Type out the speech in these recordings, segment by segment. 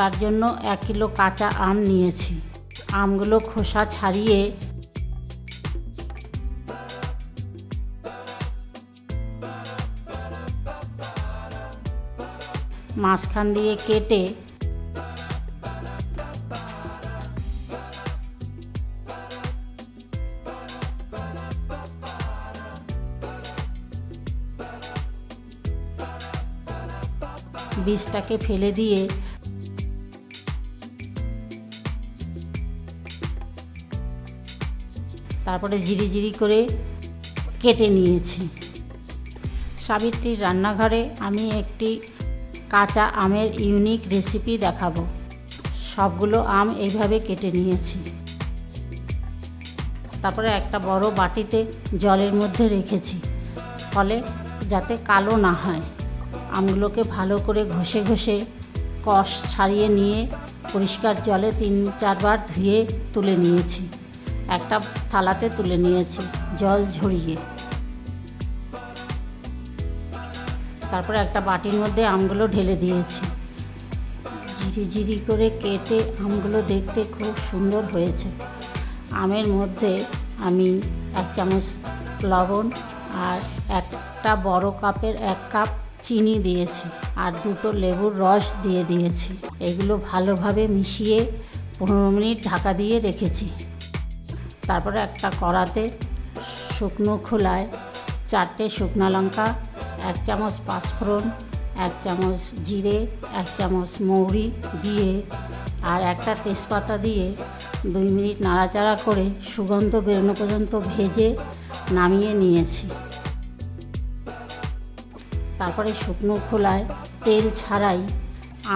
তার জন্য এক কিলো কাঁচা আম নিয়েছি। আমগুলো খোসা ছাড়িয়ে মাঝখান দিয়ে কেটে বীজটাকে ফেলে দিয়ে তারপরে জিরি জিরি করে কেটে নিয়েছি। সাবিত্রীর রান্নাঘরে আমি একটি কাঁচা আমের ইউনিক রেসিপি দেখাবো। সবগুলো আম এইভাবে কেটে নিয়েছি। তারপরে একটা বড় বাটিতে জলের মধ্যে রেখেছি, ফলে যাতে কালো না হয়। আমগুলোকে ভালো করে ঘষে ঘষে কষ ছাড়িয়ে নিয়ে পরিষ্কার জলে তিন চারবার ধুয়ে তুলে নিয়েছি। একটা থালাতে তুলে নিয়েছি, জল ঝরিয়ে। তারপরে একটা বাটির মধ্যে আমগুলো ঢেলে দিয়েছি। ঝিরি ঝিরি করে কেটে আমগুলো দেখতে খুব সুন্দর হয়েছে। আমের মধ্যে আমি এক চামচ লবণ আর একটা বড় কাপের এক কাপ চিনি দিয়েছি আর দুটো লেবুর রস দিয়ে দিয়েছি। এগুলো ভালোভাবে মিশিয়ে পনেরো মিনিট ঢাকা দিয়ে রেখেছি। তারপরে একটা কড়াতে শুকনো খোলায় চারটে শুকনো লঙ্কা, এক চামচ পাঁচফোড়ন, এক চামচ জিরে, এক চামচ মৌরি দিয়ে আর একটা তেজপাতা দিয়ে দুই মিনিট নাড়াচাড়া করে সুগন্ধ বেরোনো পর্যন্ত ভেজে নামিয়ে নিয়েছি। তারপরে শুকনো খোলায় তেল ছাড়াই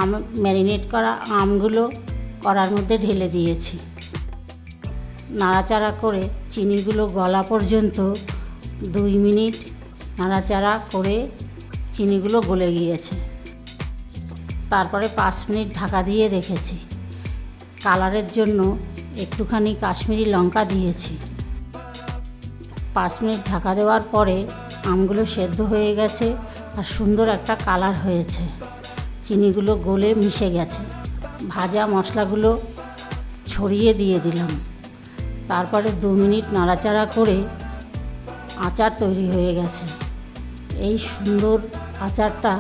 আম ম্যারিনেট করা আমগুলো কড়ার মধ্যে ঢেলে দিয়েছি। নাড়াচাড়া করে চিনিগুলো গলা পর্যন্ত দুই মিনিট নাড়াচাড়া করে চিনিগুলো গলে গিয়েছে। তারপরে পাঁচ মিনিট ঢাকা দিয়ে রেখেছি। কালারের জন্য একটুখানি কাশ্মীরি লঙ্কা দিয়েছি। পাঁচ মিনিট ঢাকা দেওয়ার পরে আমগুলো সেদ্ধ হয়ে গেছে আর সুন্দর একটা কালার হয়েছে। চিনিগুলো গলে মিশে গেছে। ভাজা মশলাগুলো ছড়িয়ে দিয়ে দিলাম। তারপরে দু মিনিট নাড়াচাড়া করে আচার তৈরি হয়ে গেছে। এই সুন্দর আচারটা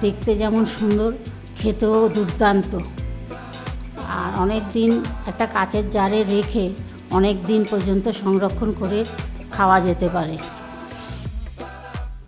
দেখতে যেমন সুন্দর, খেতেও দুর্দান্ত। আর অনেক দিন একটা কাচের জারে রেখে অনেক দিন পর্যন্ত সংরক্ষণ করে খাওয়া যেতে পারে।